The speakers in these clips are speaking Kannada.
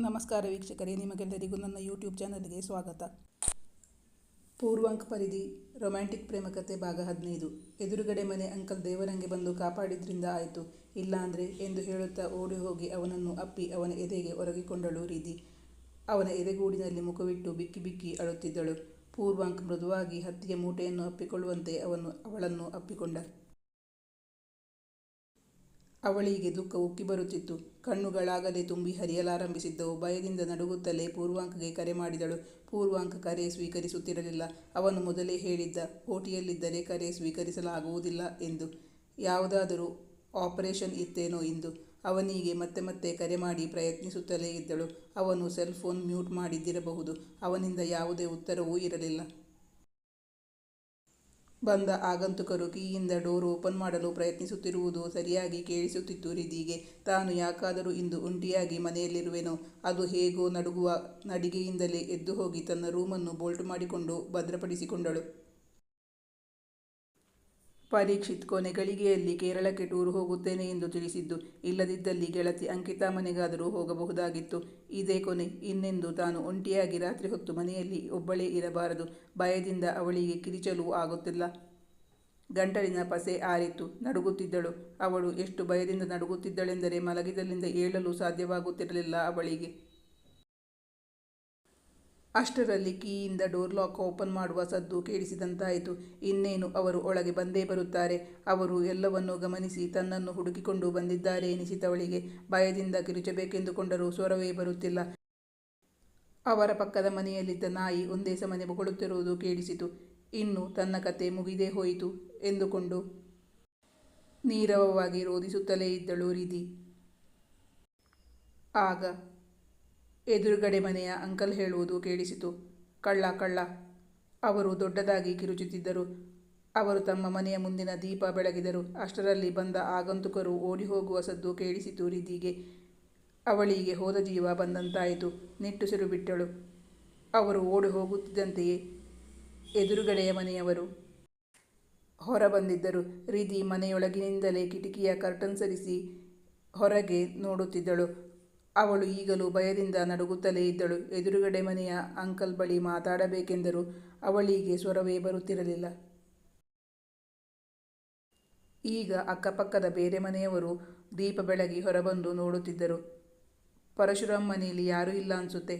ನಮಸ್ಕಾರ ವೀಕ್ಷಕರೇ, ನಿಮಗೆಲ್ಲರಿಗೂ ನನ್ನ ಯೂಟ್ಯೂಬ್ ಚಾನಲ್ಗೆ ಸ್ವಾಗತ. ಪೂರ್ವಾಂಕ್ ಪರಿಧಿ ರೊಮ್ಯಾಂಟಿಕ್ ಪ್ರೇಮಕತೆ ಭಾಗ ಹದಿನೈದು. ಎದುರುಗಡೆ ಮನೆ ಅಂಕಲ್ ದೇವರಂಗೆ ಬಂದು ಕಾಪಾಡಿದ್ರಿಂದ ಆಯಿತು. ಇಲ್ಲಾಂದ್ರೆ ಎಂದು ಹೇಳುತ್ತಾ ಓಡಿ ಹೋಗಿ ಅವನನ್ನು ಅಪ್ಪಿ ಅವನ ಎದೆಗೆ ಒರಗಿಕೊಂಡಳು ರೀತಿ ಅವನ ಎದೆಗೂಡಿನಲ್ಲಿ ಮುಖವಿಟ್ಟು ಬಿಕ್ಕಿ ಬಿಕ್ಕಿ ಅಳುತ್ತಿದ್ದಳು. ಪೂರ್ವಾಂಕ್ ಮೃದುವಾಗಿ ಹತ್ತಿಯ ಮೂಟೆಯನ್ನು ಅಪ್ಪಿಕೊಳ್ಳುವಂತೆ ಅವನು ಅವಳನ್ನು ಅಪ್ಪಿಕೊಂಡ. ಅವಳಿಗೆ ದುಃಖ ಉಕ್ಕಿ ಬರುತ್ತಿತ್ತು. ಕಣ್ಣುಗಳಾಗಲೇ ತುಂಬಿ ಹರಿಯಲಾರಂಭಿಸಿದ್ದವು. ಭಯದಿಂದ ನಡುಗುತ್ತಲೇ ಪೂರ್ವಾಂಕಗೆ ಕರೆ ಮಾಡಿದಳು. ಪೂರ್ವಾಂಕ ಕರೆ ಸ್ವೀಕರಿಸುತ್ತಿರಲಿಲ್ಲ. ಅವನು ಮೊದಲೇ ಹೇಳಿದ್ದ, ಕೋಟಿಯಲ್ಲಿದ್ದರೆ ಕರೆ ಸ್ವೀಕರಿಸಲಾಗುವುದಿಲ್ಲ ಎಂದು. ಯಾವುದಾದರೂ ಆಪರೇಷನ್ ಇತ್ತೇನೋ ಎಂದು. ಅವನಿಗೆ ಮತ್ತೆ ಮತ್ತೆ ಕರೆ ಮಾಡಿ ಪ್ರಯತ್ನಿಸುತ್ತಲೇ ಇದ್ದಳು. ಅವನು ಸೆಲ್ ಫೋನ್ ಮ್ಯೂಟ್ ಮಾಡಿದ್ದಿರಬಹುದು. ಅವನಿಂದ ಯಾವುದೇ ಉತ್ತರವೂ ಇರಲಿಲ್ಲ. ಬಂದ ಆಗಂತುಕರು ಕೀಯಿಂದ ಡೋರ್ ಓಪನ್ ಮಾಡಲು ಪ್ರಯತ್ನಿಸುತ್ತಿರುವುದು ಸರಿಯಾಗಿ ಕೇಳಿಸುತ್ತಿತ್ತು ರಿದಿಗೆ ತಾನು ಯಾಕಾದರೂ ಇಂದು ಒಂಟಿಯಾಗಿ ಮನೆಯಲ್ಲಿರುವೆನೋ, ಅದು ಹೇಗೋ ನಡುಗುವ ನಡಿಗೆಯಿಂದಲೇ ಎದ್ದು ಹೋಗಿ ತನ್ನ ರೂಮನ್ನು ಬೋಲ್ಟ್ ಮಾಡಿಕೊಂಡು ಭದ್ರಪಡಿಸಿಕೊಂಡಳು. ಪರೀಕ್ಷಿತ್ ಕೊನೆ ಗಳಿಗೆಯಲ್ಲಿ ಕೇರಳಕ್ಕೆ ಟೂರ್ ಹೋಗುತ್ತೇನೆ ಎಂದು ತಿಳಿಸಿದ್ದು. ಇಲ್ಲದಿದ್ದಲ್ಲಿ ಗೆಳತಿ ಅಂಕಿತಾ ಮನೆಗಾದರೂ ಹೋಗಬಹುದಾಗಿತ್ತು. ಇದೇ ಕೊನೆ. ಇನ್ನೆಂದು ತಾನು ಒಂಟಿಯಾಗಿ ರಾತ್ರಿ ಹೊತ್ತು ಮನೆಯಲ್ಲಿ ಒಬ್ಬಳೇ ಇರಬಾರದು. ಭಯದಿಂದ ಅವಳಿಗೆ ಕಿರಿಚಲು ಆಗುತ್ತಿಲ್ಲ. ಗಂಟಲಿನ ಪಸೆ ಆರಿತ್ತು. ನಡುಗುತ್ತಿದ್ದಳು. ಅವಳು ಎಷ್ಟು ಭಯದಿಂದ ನಡುಗುತ್ತಿದ್ದಳೆಂದರೆ ಮಲಗಿದಲ್ಲಿಂದ ಏಳಲು ಸಾಧ್ಯವಾಗುತ್ತಿರಲಿಲ್ಲ ಅವಳಿಗೆ. ಅಷ್ಟರಲ್ಲಿ ಕೀಯಿಂದ ಡೋರ್ ಲಾಕ್ ಓಪನ್ ಮಾಡುವ ಸದ್ದು ಕೇಳಿಸಿದಂತಾಯಿತು. ಇನ್ನೇನು ಅವರು ಒಳಗೆ ಬಂದೇ ಬರುತ್ತಾರೆ. ಅವರು ಎಲ್ಲವನ್ನೂ ಗಮನಿಸಿ ತನ್ನನ್ನು ಹುಡುಕಿಕೊಂಡು ಬಂದಿದ್ದಾರೆ ಎನಿಸಿತವಳಿಗೆ ಭಯದಿಂದ ಕಿರುಚಬೇಕೆಂದುಕೊಂಡರೂ ಸ್ವರವೇ ಬರುತ್ತಿಲ್ಲ. ಅವರ ಪಕ್ಕದ ಮನೆಯಲ್ಲಿದ್ದ ನಾಯಿ ಒಂದೇ ಸಮನೆ ಬೊಗಳುತ್ತಿರುವುದು ಕೇಳಿಸಿತು. ಇನ್ನು ತನ್ನ ಕತೆ ಮುಗಿದೇ ಹೋಯಿತು ಎಂದುಕೊಂಡು ನೀರವವಾಗಿ ರೋಧಿಸುತ್ತಲೇ ಇದ್ದಳು ರೀತಿ ಆಗ ಎದುರುಗಡೆ ಮನೆಯ ಅಂಕಲ್ ಹೇಳುವುದು ಕೇಳಿಸಿತು. ಕಳ್ಳ ಕಳ್ಳ. ಅವರು ದೊಡ್ಡದಾಗಿ ಕಿರುಚುತ್ತಿದ್ದರು. ಅವರು ತಮ್ಮ ಮನೆಯ ಮುಂದಿನ ದೀಪ ಬೆಳಗಿದರು. ಅಷ್ಟರಲ್ಲಿ ಬಂದ ಆಗಂತುಕರು ಓಡಿ ಹೋಗುವ ಸದ್ದು ಕೇಳಿಸಿತು ರೀತಿಗೆ ಅವಳಿಗೆ ಹೋದ ಜೀವ ಬಂದಂತಾಯಿತು. ನಿಟ್ಟುಸಿರು ಬಿಟ್ಟಳು. ಅವರು ಓಡಿ ಹೋಗುತ್ತಿದ್ದಂತೆಯೇ ಎದುರುಗಡೆಯ ಮನೆಯವರು ಹೊರ ಬಂದಿದ್ದರು ರೀತಿ ಮನೆಯೊಳಗಿನಿಂದಲೇ ಕಿಟಕಿಯ ಕರ್ಟನ್ ಸರಿಸಿ ಹೊರಗೆ ನೋಡುತ್ತಿದ್ದಳು. ಅವಳು ಈಗಲೂ ಭಯದಿಂದ ನಡುಗುತ್ತಲೇ ಇದ್ದಳು. ಎದುರುಗಡೆ ಮನೆಯ ಅಂಕಲ್ ಬಳಿ ಮಾತಾಡಬೇಕೆಂದರೂ ಅವಳಿಗೆ ಸ್ವರವೇ ಬರುತ್ತಿರಲಿಲ್ಲ. ಈಗ ಅಕ್ಕಪಕ್ಕದ ಬೇರೆ ಮನೆಯವರು ದೀಪ ಬೆಳಗಿ ಹೊರಬಂದು ನೋಡುತ್ತಿದ್ದರು. ಪರಶುರಾಮ್ ಮನೆಯಲ್ಲಿ ಯಾರೂ ಇಲ್ಲ ಅನಿಸುತ್ತೆ.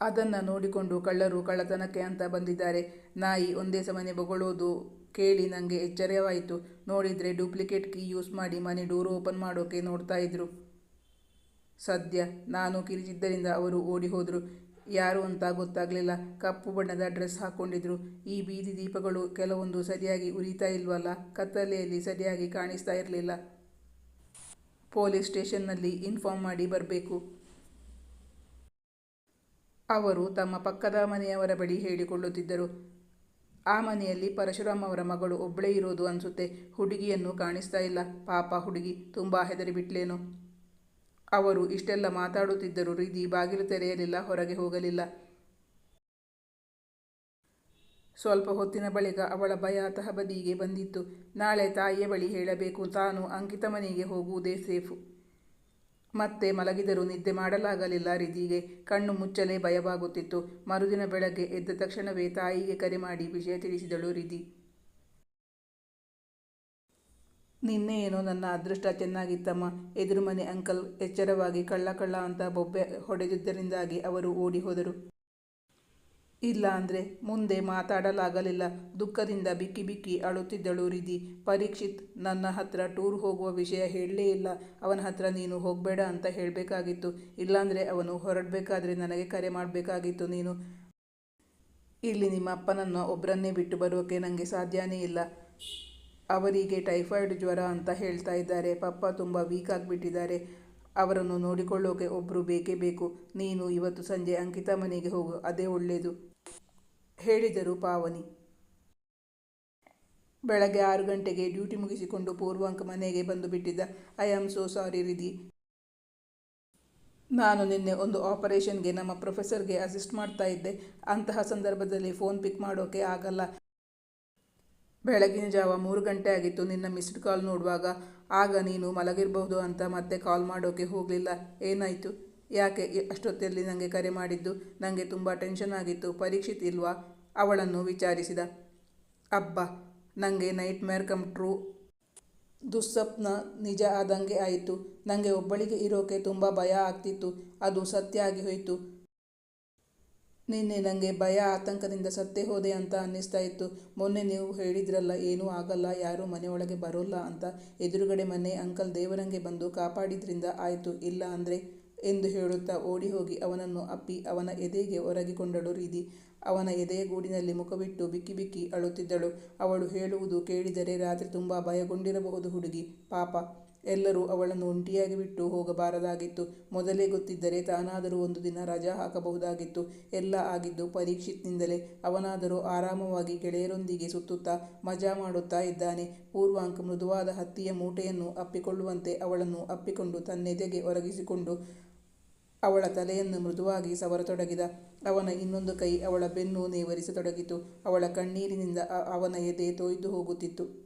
ಅದನ್ನು ನೋಡಿಕೊಂಡು ಕಳ್ಳರು ಕಳ್ಳತನಕ್ಕೆ ಅಂತ ಬಂದಿದ್ದಾರೆ. ನಾಯಿ ಒಂದೇ ಸಮನೆ ಬೊಗಳೋದು ಕೇಳಿ ನನಗೆ ಎಚ್ಚರವಾಯಿತು. ನೋಡಿದರೆ ಡೂಪ್ಲಿಕೇಟ್ ಕೀ ಯೂಸ್ ಮಾಡಿ ಮನೆ ಡೋರ್ ಓಪನ್ ಮಾಡೋಕೆ ನೋಡ್ತಾ ಇದ್ರು. ಸದ್ಯ ನಾನು ಕಿರಿಚಿದ್ದರಿಂದ ಅವರು ಓಡಿ ಹೋದರು ಯಾರು ಅಂತ ಗೊತ್ತಾಗಲಿಲ್ಲ. ಕಪ್ಪು ಬಣ್ಣದ ಡ್ರೆಸ್ ಹಾಕ್ಕೊಂಡಿದ್ರು ಈ ಬೀದಿ ದೀಪಗಳು ಕೆಲವೊಂದು ಸರಿಯಾಗಿ ಉರಿತಾ ಇಲ್ವಲ್ಲ? ಕತ್ತಲೆಯಲ್ಲಿ ಸರಿಯಾಗಿ ಕಾಣಿಸ್ತಾ ಇರಲಿಲ್ಲ. ಪೊಲೀಸ್ ಸ್ಟೇಷನ್ನಲ್ಲಿ ಇನ್ಫಾರ್ಮ್ ಮಾಡಿ ಬರಬೇಕು. ಅವರು ತಮ್ಮ ಪಕ್ಕದ ಮನೆಯವರ ಬಳಿ ಹೇಳಿಕೊಳ್ಳುತ್ತಿದ್ದರು. ಆ ಮನೆಯಲ್ಲಿ ಪರಶುರಾಮ್ ಅವರ ಮಗಳು ಒಬ್ಬಳೇ ಇರೋದು ಅನಿಸುತ್ತೆ. ಹುಡುಗಿಯನ್ನು ಕಾಣಿಸ್ತಾ ಇಲ್ಲ. ಪಾಪ ಹುಡುಗಿ, ತುಂಬ ಹೆದರಿಬಿಟ್ಲೇನೋ? ಅವರು ಇಷ್ಟೆಲ್ಲ ಮಾತಾಡುತ್ತಿದ್ದರೂ ರೀತಿ ಬಾಗಿಲು ತೆರೆಯಲಿಲ್ಲ, ಹೊರಗೆ ಹೋಗಲಿಲ್ಲ. ಸ್ವಲ್ಪ ಹೊತ್ತಿನ ಬಳಿಕ ಅವಳ ಭಯ ತಹಬದಿಗೆ ಬಂದಿತ್ತು. ನಾಳೆ ತಾಯಿಯ ಬಳಿ ಹೇಳಬೇಕು, ತಾನು ಅಂಕಿತ ಮನೆಗೆ ಹೋಗುವುದೇ ಸೇಫು. ಮತ್ತೆ ಮಲಗಿದರೂ ನಿದ್ದೆ ಮಾಡಲಾಗಲಿಲ್ಲ ರಿದಿಗೆ ಕಣ್ಣು ಮುಚ್ಚಲೇ ಭಯವಾಗುತ್ತಿತ್ತು. ಮರುದಿನ ಬೆಳಗ್ಗೆ ಎದ್ದ ತಕ್ಷಣವೇ ತಾಯಿಗೆ ಕರೆ ಮಾಡಿ ವಿಷಯ ತಿಳಿಸಿದಳು ರಿದಿ ನಿನ್ನೆ ಏನೋ ನನ್ನ ಅದೃಷ್ಟ ಚೆನ್ನಾಗಿತ್ತಮ್ಮ. ಎದುರು ಮನೆ ಅಂಕಲ್ ಎಚ್ಚರವಾಗಿ ಕಳ್ಳ ಕಳ್ಳ ಅಂತ ಬೊಬ್ಬೆ ಹೊಡೆದಿದ್ದರಿಂದಾಗಿ ಅವರು ಓಡಿ ಹೋದರು. ಇಲ್ಲ ಅಂದರೆ ಮುಂದೆ ಮಾತಾಡಲಾಗಲಿಲ್ಲ. ದುಃಖದಿಂದ ಬಿಕ್ಕಿ ಬಿಕ್ಕಿ ಅಳುತ್ತಿದ್ದಳು ರಿದಿ ಪರೀಕ್ಷಿತ್, ನನ್ನ ಹತ್ರ ಟೂರ್ ಹೋಗುವ ವಿಷಯ ಹೇಳಲೇ ಇಲ್ಲ. ಅವನ ಹತ್ರ ನೀನು ಹೋಗಬೇಡ ಅಂತ ಹೇಳಬೇಕಾಗಿತ್ತು. ಇಲ್ಲಾಂದರೆ ಅವನು ಹೊರಡಬೇಕಾದ್ರೆ ನನಗೆ ಕರೆ ಮಾಡಬೇಕಾಗಿತ್ತು ನೀನು. ಇಲ್ಲಿ ನಿಮ್ಮ ಅಪ್ಪನನ್ನು ಒಬ್ಬರನ್ನೇ ಬಿಟ್ಟು ಬರೋಕೆ ನನಗೆ ಸಾಧ್ಯನೇ ಇಲ್ಲ. ಅವರಿಗೆ ಟೈಫಾಯ್ಡ್ ಜ್ವರ ಅಂತ ಹೇಳ್ತಾ ಇದ್ದಾರೆ. ಪಪ್ಪ ತುಂಬ ವೀಕ್ ಆಗಿಬಿಟ್ಟಿದ್ದಾರೆ. ಅವರನ್ನು ನೋಡಿಕೊಳ್ಳೋಕೆ ಒಬ್ಬರು ಬೇಕೇ ಬೇಕು. ನೀನು ಇವತ್ತು ಸಂಜೆ ಅಂಕಿತಾ ಮನೆಗೆ ಹೋಗು, ಅದೇ ಒಳ್ಳೆಯದು ಹೇಳಿದರು ಪಾವನಿ. ಬೆಳಗ್ಗೆ ಆರು ಗಂಟೆಗೆ ಡ್ಯೂಟಿ ಮುಗಿಸಿಕೊಂಡು ಪೂರ್ವಾಂಕ ಮನೆಗೆ ಬಂದು ಬಿಟ್ಟಿದ್ದ I am so sorry Ridhi ನಾನು ನಿನ್ನೆ ಒಂದು ಆಪರೇಷನ್ಗೆ ನಮ್ಮ ಪ್ರೊಫೆಸರ್ಗೆ ಅಸಿಸ್ಟ್ ಮಾಡ್ತಾ ಇದ್ದೆ. ಅಂತಹ ಸಂದರ್ಭದಲ್ಲಿ ಫೋನ್ ಪಿಕ್ ಮಾಡೋಕೆ ಆಗಲ್ಲ. ಬೆಳಗಿನ ಜಾವ ಮೂರು ಗಂಟೆ ಆಗಿತ್ತು. ನಿನ್ನ ಮಿಸ್ಡ್ ಕಾಲ್ ನೋಡುವಾಗ, ಆಗ ನೀನು ಮಲಗಿರಬಹುದು ಅಂತ ಮತ್ತೆ ಕಾಲ್ ಮಾಡೋಕೆ ಹೋಗಲಿಲ್ಲ. ಏನಾಯಿತು? ಯಾಕೆ ಅಷ್ಟೊತ್ತಲ್ಲಿ ನನಗೆ ಕರೆ ಮಾಡಿದ್ದು? ನನಗೆ ತುಂಬ ಟೆನ್ಷನ್ ಆಗಿತ್ತು. ಪರೀಕ್ಷಿತ್ ಇಲ್ವಾ ಅವಳನ್ನು ವಿಚಾರಿಸಿದ. ಅಬ್ಬ ನನಗೆ ನೈಟ್ ಮೇರ್ ಕಮ್ ಟ್ರೂ ದುಸ್ಸಪ್ನ ನಿಜ ಆದಂಗೆ ಆಯಿತು. ನನಗೆ ಒಬ್ಬಳಿಗೆ ಇರೋಕೆ ತುಂಬ ಭಯ ಆಗ್ತಿತ್ತು. ಅದು ಸತ್ಯ ಆಗಿ ಹೋಯಿತು. ನಿನ್ನೆ ನನಗೆ ಭಯ, ಆತಂಕದಿಂದ ಸತ್ತೇ ಹೋದೆ ಅಂತ ಅನ್ನಿಸ್ತಾ ಇತ್ತು. ಮೊನ್ನೆ ನೀವು ಹೇಳಿದ್ರಲ್ಲ, ಏನೂ ಆಗಲ್ಲ, ಯಾರೂ ಮನೆಯೊಳಗೆ ಬರೋಲ್ಲ ಅಂತ. ಎದುರುಗಡೆ ಮನೆ, ಅಂಕಲ್ ದೇವರಂಗೆ ಬಂದು ಕಾಪಾಡಿದ್ರಿಂದ ಆಯಿತು, ಇಲ್ಲ ಅಂದರೆ ಎಂದು ಹೇಳುತ್ತಾ ಓಡಿ ಹೋಗಿ ಅವನನ್ನು ಅಪ್ಪಿ, ಅವನ ಎದೆಗೆ ಒರಗಿಕೊಂಡಳು ರೀದಿ ಅವನ ಎದೆಯ ಗೂಡಿನಲ್ಲಿ ಮುಖವಿಟ್ಟು ಬಿಕ್ಕಿ ಬಿಕ್ಕಿ ಅಳುತ್ತಿದ್ದಳು. ಅವಳು ಹೇಳುವುದು ಕೇಳಿದರೆ ರಾತ್ರಿ ತುಂಬ ಭಯಗೊಂಡಿರಬಹುದು ಹುಡುಗಿ. ಪಾಪ ಎಲ್ಲರೂ ಅವಳನ್ನು ಒಂಟಿಯಾಗಿ ಬಿಟ್ಟು ಹೋಗಬಾರದಾಗಿತ್ತು. ಮೊದಲೇ ಗೊತ್ತಿದ್ದರೆ ತಾನಾದರೂ ಒಂದು ದಿನ ರಜಾ ಹಾಕಬಹುದಾಗಿತ್ತು. ಎಲ್ಲ ಆಗಿದ್ದು ಪರೀಕ್ಷಿತ್ನಿಂದಲೇ ಅವನಾದರೂ ಆರಾಮವಾಗಿ ಗೆಳೆಯರೊಂದಿಗೆ ಸುತ್ತುತ್ತಾ ಮಜಾ ಮಾಡುತ್ತಾ ಇದ್ದಾನೆ. ಪೂರ್ವಾಂಕ್ ಮೃದುವಾದ ಹತ್ತಿಯ ಮೂಟೆಯನ್ನು ಅಪ್ಪಿಕೊಳ್ಳುವಂತೆ ಅವಳನ್ನು ಅಪ್ಪಿಕೊಂಡು ತನ್ನೆದೆಗೆ ಒರಗಿಸಿಕೊಂಡು ಅವಳ ತಲೆಯನ್ನು ಮೃದುವಾಗಿ ಸವರತೊಡಗಿದ. ಅವನ ಇನ್ನೊಂದು ಕೈ ಅವಳ ಬೆನ್ನು ನೇವರಿಸತೊಡಗಿತು. ಅವಳ ಕಣ್ಣೀರಿನಿಂದ ಅವನ ಎದೆ ತೊಯ್ದು ಹೋಗುತ್ತಿತ್ತು.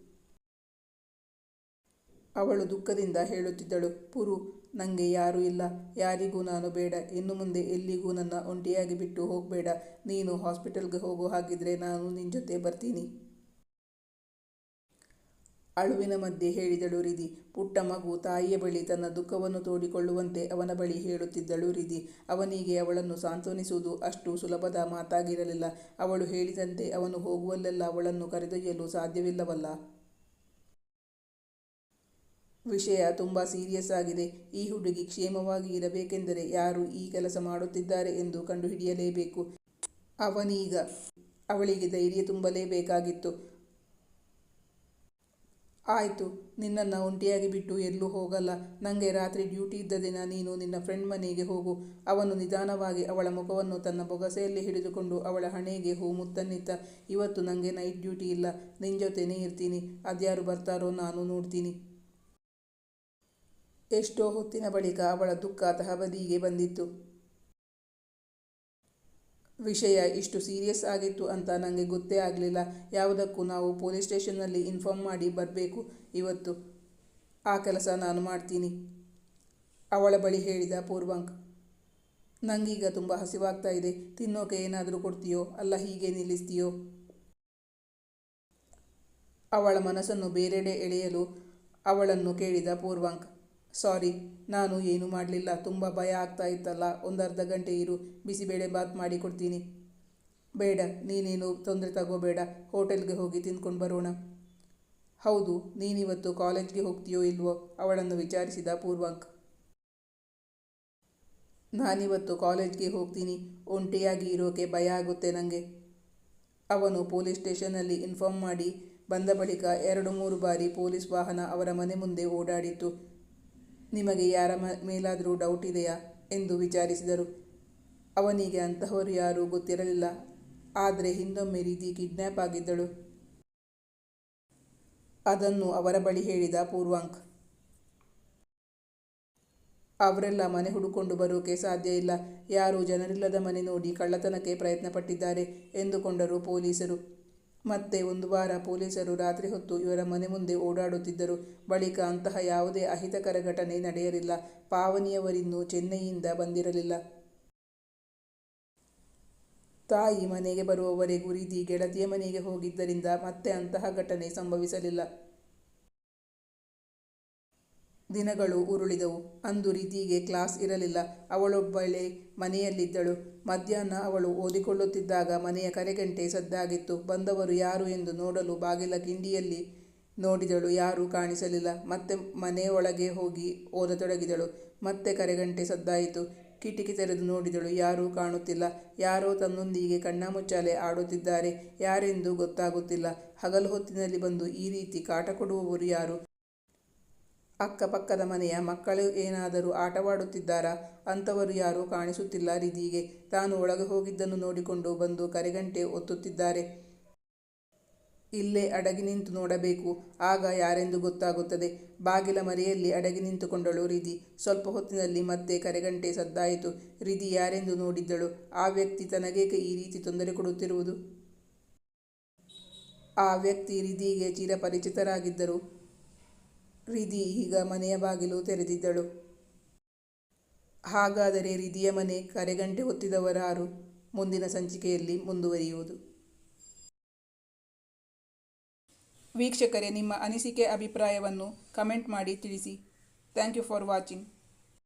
ಅವಳು ದುಃಖದಿಂದ ಹೇಳುತ್ತಿದ್ದಳು, ಪುರು ನನಗೆ ಯಾರೂ ಇಲ್ಲ, ಯಾರಿಗೂ ನಾನು ಬೇಡ, ಇನ್ನು ಮುಂದೆ ಎಲ್ಲಿಗೂ ನನ್ನ ಒಂಟಿಯಾಗಿ ಬಿಟ್ಟು ಹೋಗಬೇಡ, ನೀನು ಹಾಸ್ಪಿಟಲ್ಗೆ ಹೋಗೋ ಹಾಗಿದ್ರೆ ನಾನು ನಿನ್ನ ಜೊತೆ ಬರ್ತೀನಿ ಅಳುವಿನ ಮಧ್ಯೆ ಹೇಳಿದಳು ರಿದಿ ಪುಟ್ಟ ಮಗು ತಾಯಿಯ ಬಳಿ ತನ್ನ ದುಃಖವನ್ನು ತೋಡಿಕೊಳ್ಳುವಂತೆ ಅವನ ಬಳಿ ಹೇಳುತ್ತಿದ್ದಳು ರಿದಿ ಅವನಿಗೆ ಅವಳನ್ನು ಸಾಂತ್ವನಿಸುವುದು ಅಷ್ಟು ಸುಲಭದ ಮಾತಾಗಿರಲಿಲ್ಲ. ಅವಳು ಹೇಳಿದಂತೆ ಅವನು ಹೋಗುವಲ್ಲೆಲ್ಲ ಅವಳನ್ನು ಕರೆದೊಯ್ಯಲು ಸಾಧ್ಯವಿಲ್ಲವಲ್ಲ. ವಿಷಯ ತುಂಬ ಸೀರಿಯಸ್ ಆಗಿದೆ. ಈ ಹುಡುಗಿ ಕ್ಷೇಮವಾಗಿ ಇರಬೇಕೆಂದರೆ ಯಾರು ಈ ಕೆಲಸ ಮಾಡುತ್ತಿದ್ದಾರೆ ಎಂದು ಕಂಡುಹಿಡಿಯಲೇಬೇಕು. ಅವನೀಗ ಅವಳಿಗೆ ಧೈರ್ಯ ತುಂಬಲೇಬೇಕಾಗಿತ್ತು. ಆಯಿತು, ನಿನ್ನನ್ನು ಒಂಟಿಯಾಗಿ ಬಿಟ್ಟು ಎಲ್ಲೂ ಹೋಗಲ್ಲ. ನನಗೆ ರಾತ್ರಿ ಡ್ಯೂಟಿ ಇದ್ದ ದಿನ ನೀನು ನಿನ್ನ ಫ್ರೆಂಡ್ ಮನೆಗೆ ಹೋಗು. ಅವನು ನಿಧಾನವಾಗಿ ಅವಳ ಮುಖವನ್ನು ತನ್ನ ಬೊಗಸೆಯಲ್ಲಿ ಹಿಡಿದುಕೊಂಡು ಅವಳ ಹಣೆಗೆ ಹೂ ಮುತ್ತನ್ನಿತ್ತ. ಇವತ್ತು ನನಗೆ ನೈಟ್ ಡ್ಯೂಟಿ ಇಲ್ಲ. ನಿನ್ನ ಜೊತೆನೇ ಇರ್ತೀನಿ. ಅದ್ಯಾರು ಬರ್ತಾರೋ ನಾನು ನೋಡ್ತೀನಿ. ಎಷ್ಟೋ ಹೊತ್ತಿನ ಬಳಿಕ ಅವಳ ದುಃಖ ತಹಬದಿಗೆ ಬಂದಿತ್ತು. ವಿಷಯ ಇಷ್ಟು ಸೀರಿಯಸ್ ಆಗಿತ್ತು ಅಂತ ನನಗೆ ಗೊತ್ತೇ ಆಗಲಿಲ್ಲ. ಯಾವುದಕ್ಕೂ ನಾವು ಪೊಲೀಸ್ ಸ್ಟೇಷನ್ನಲ್ಲಿ ಇನ್ಫಾರ್ಮ್ ಮಾಡಿ ಬರಬೇಕು ಇವತ್ತು. ಆ ಕೆಲಸ ನಾನು ಮಾಡ್ತೀನಿ. ಅವಳ ಬಳಿ ಹೇಳಿದ ಪೂರ್ವಾಂಕ್. ನನಗೀಗ ತುಂಬ ಹಸಿವಾಗ್ತಾ ಇದೆ. ತಿನ್ನೋಕೆ ಏನಾದರೂ ಕೊಡ್ತೀಯೋ, ಅಲ್ಲ ಹೀಗೆ ನಿಲ್ಲಿಸ್ತೀಯೋ? ಅವಳ ಮನಸ್ಸನ್ನು ಬೇರೆಡೆ ಎಳೆಯಲು ಅವಳನ್ನು ಕೇಳಿದ ಪೂರ್ವಾಂಕ್. ಸಾರಿ, ನಾನು ಏನೂ ಮಾಡಲಿಲ್ಲ. ತುಂಬ ಭಯ ಆಗ್ತಾ ಇತ್ತಲ್ಲ. ಒಂದು ಅರ್ಧ ಗಂಟೆ ಇರು ಬಿಸಿಬೇಳೆ ಬಾತ್ ಮಾಡಿ ಕೊಡ್ತೀನಿ. ಬೇಡ, ನೀನೇನು ತೊಂದರೆ ತಗೋಬೇಡ. ಹೋಟೆಲ್ಗೆ ಹೋಗಿ ತಿಂದ್ಕೊಂಡು ಬರೋಣ. ಹೌದು, ನೀನಿವತ್ತು ಕಾಲೇಜ್ಗೆ ಹೋಗ್ತೀಯೋ ಇಲ್ವೋ? ಅವಳನ್ನು ವಿಚಾರಿಸಿದ ಪೂರ್ವಾಂಕ್. ನಾನಿವತ್ತು ಕಾಲೇಜ್ಗೆ ಹೋಗ್ತೀನಿ. ಒಂಟಿಯಾಗಿ ಇರೋಕೆ ಭಯ ಆಗುತ್ತೆ ನನಗೆ ಅವನು ಪೊಲೀಸ್ ಸ್ಟೇಷನ್ನಲ್ಲಿ ಇನ್ಫಾರ್ಮ್ ಮಾಡಿ ಬಂದ ಬಳಿಕ ಎರಡು ಮೂರು ಬಾರಿ ಪೊಲೀಸ್ ವಾಹನ ಅವರ ಮನೆ ಮುಂದೆ ಓಡಾಡಿತ್ತು. ನಿಮಗೆ ಯಾರ ಮೇಲಾದರೂ ಡೌಟ್ ಇದೆಯಾ? ಎಂದು ವಿಚಾರಿಸಿದರು. ಅವನಿಗೆ ಅಂತಹವರು ಯಾರೂ ಗೊತ್ತಿರಲಿಲ್ಲ. ಆದರೆ ಹಿಂದೊಮ್ಮೆ ರೀತಿ ಕಿಡ್ನ್ಯಾಪ್ ಆಗಿದ್ದಳು. ಅದನ್ನು ಅವರ ಬಳಿ ಹೇಳಿದ ಪೂರ್ವಾಂಕ್. ಅವರೆಲ್ಲ ಮನೆ ಹುಡುಕೊಂಡು ಬರೋಕೆ ಸಾಧ್ಯ ಇಲ್ಲ. ಯಾರು ಜನರಿಲ್ಲದ ಮನೆ ನೋಡಿ ಕಳ್ಳತನಕ್ಕೆ ಪ್ರಯತ್ನ ಪಟ್ಟಿದ್ದಾರೆ ಎಂದುಕೊಂಡರು ಪೊಲೀಸರು. ಮತ್ತೆ ಒಂದು ವಾರ ಪೊಲೀಸರು ರಾತ್ರಿ ಹೊತ್ತು ಇವರ ಮನೆ ಮುಂದೆ ಓಡಾಡುತ್ತಿದ್ದರು. ಬಳಿಕ ಅಂತಹ ಯಾವುದೇ ಅಹಿತಕರ ಘಟನೆ ನಡೆಯಲಿಲ್ಲ. ಪಾವನಿಯವರಿನ್ನೂ ಚೆನ್ನೈಯಿಂದ ಬಂದಿರಲಿಲ್ಲ. ತಾಯಿ ಮನೆಗೆ ಬರುವವರೆಗೂ ರೀತಿ ಗೆಳತಿಯ ಮನೆಗೆ ಹೋಗಿದ್ದರಿಂದ ಮತ್ತೆ ಅಂತಹ ಘಟನೆ ಸಂಭವಿಸಲಿಲ್ಲ. ದಿನಗಳು ಉರುಳಿದವು. ಅಂದು ರೀತಿಗೆ ಕ್ಲಾಸ್ ಇರಲಿಲ್ಲ. ಅವಳೊಬ್ಬಳೇ ಮನೆಯಲ್ಲಿದ್ದಳು. ಮಧ್ಯಾಹ್ನ ಅವಳು ಓದಿಕೊಳ್ಳುತ್ತಿದ್ದಾಗ ಮನೆಯ ಕರೆಗಂಟೆ ಸದ್ದಾಗಿತ್ತು. ಬಂದವರು ಯಾರು ಎಂದು ನೋಡಲು ಬಾಗಿಲ ಕಿಂಡಿಯಲ್ಲಿ ನೋಡಿದಳು. ಯಾರೂ ಕಾಣಿಸಲಿಲ್ಲ. ಮತ್ತೆ ಮನೆಯೊಳಗೆ ಹೋಗಿ ಓದತೊಡಗಿದಳು. ಮತ್ತೆ ಕರೆಗಂಟೆ ಸದ್ದಾಯಿತು. ಕಿಟಕಿ ತೆರೆದು ನೋಡಿದಳು. ಯಾರೂ ಕಾಣುತ್ತಿಲ್ಲ. ಯಾರೋ ತನ್ನೊಂದಿಗೆ ಕಣ್ಣಾಮುಚ್ಚಾಲೆ ಆಡುತ್ತಿದ್ದಾರೆ. ಯಾರೆಂದು ಗೊತ್ತಾಗುತ್ತಿಲ್ಲ. ಹಗಲು ಹೊತ್ತಿನಲ್ಲಿ ಬಂದು ಈ ರೀತಿ ಕಾಟ ಕೊಡುವವರು ಯಾರು? ಅಕ್ಕಪಕ್ಕದ ಮನೆಯ ಮಕ್ಕಳು ಏನಾದರೂ ಆಟವಾಡುತ್ತಿದ್ದಾರಾ? ಅಂಥವರು ಯಾರೂ ಕಾಣಿಸುತ್ತಿಲ್ಲ ರಿದಿಗೆ ತಾನು ಒಳಗೆ ಹೋಗಿದ್ದನ್ನು ನೋಡಿಕೊಂಡು ಬಂದು ಕರೆಗಂಟೆ ಒತ್ತುತ್ತಿದ್ದಾರೆ. ಇಲ್ಲೇ ಅಡಗಿ ನಿಂತು ನೋಡಬೇಕು. ಆಗ ಯಾರೆಂದು ಗೊತ್ತಾಗುತ್ತದೆ. ಬಾಗಿಲ ಮರೆಯಲ್ಲಿ ಅಡಗಿ ನಿಂತುಕೊಂಡಳು ರಿದಿ ಸ್ವಲ್ಪ ಹೊತ್ತಿನಲ್ಲಿ ಮತ್ತೆ ಕರೆಗಂಟೆ ಸದ್ದಾಯಿತು. ರಿದಿ ಯಾರೆಂದು ನೋಡಿದ್ದಳು. ಆ ವ್ಯಕ್ತಿ ತನಗೇಕೆ ಈ ರೀತಿ ತೊಂದರೆ ಕೊಡುತ್ತಿರುವುದು? ಆ ವ್ಯಕ್ತಿ ರಿಧಿಗೆ ಚಿರಪರಿಚಿತರಾಗಿದ್ದರು. ರಿಧಿ ಈಗ ಮನೆಯ ಬಾಗಿಲು ತೆರೆದಿದ್ದಳು. ಹಾಗಾದರೆ ರಿಧಿಯ ಮನೆ ಕರೆಗಂಟೆ ಹೊತ್ತಿದವರಾರು ಮುಂದಿನ ಸಂಚಿಕೆಯಲ್ಲಿ ಮುಂದುವರಿಯುವುದು. ವೀಕ್ಷಕರೇ, ನಿಮ್ಮ ಅನಿಸಿಕೆ, ಅಭಿಪ್ರಾಯವನ್ನು ಕಮೆಂಟ್ ಮಾಡಿ ತಿಳಿಸಿ. Thank you for watching.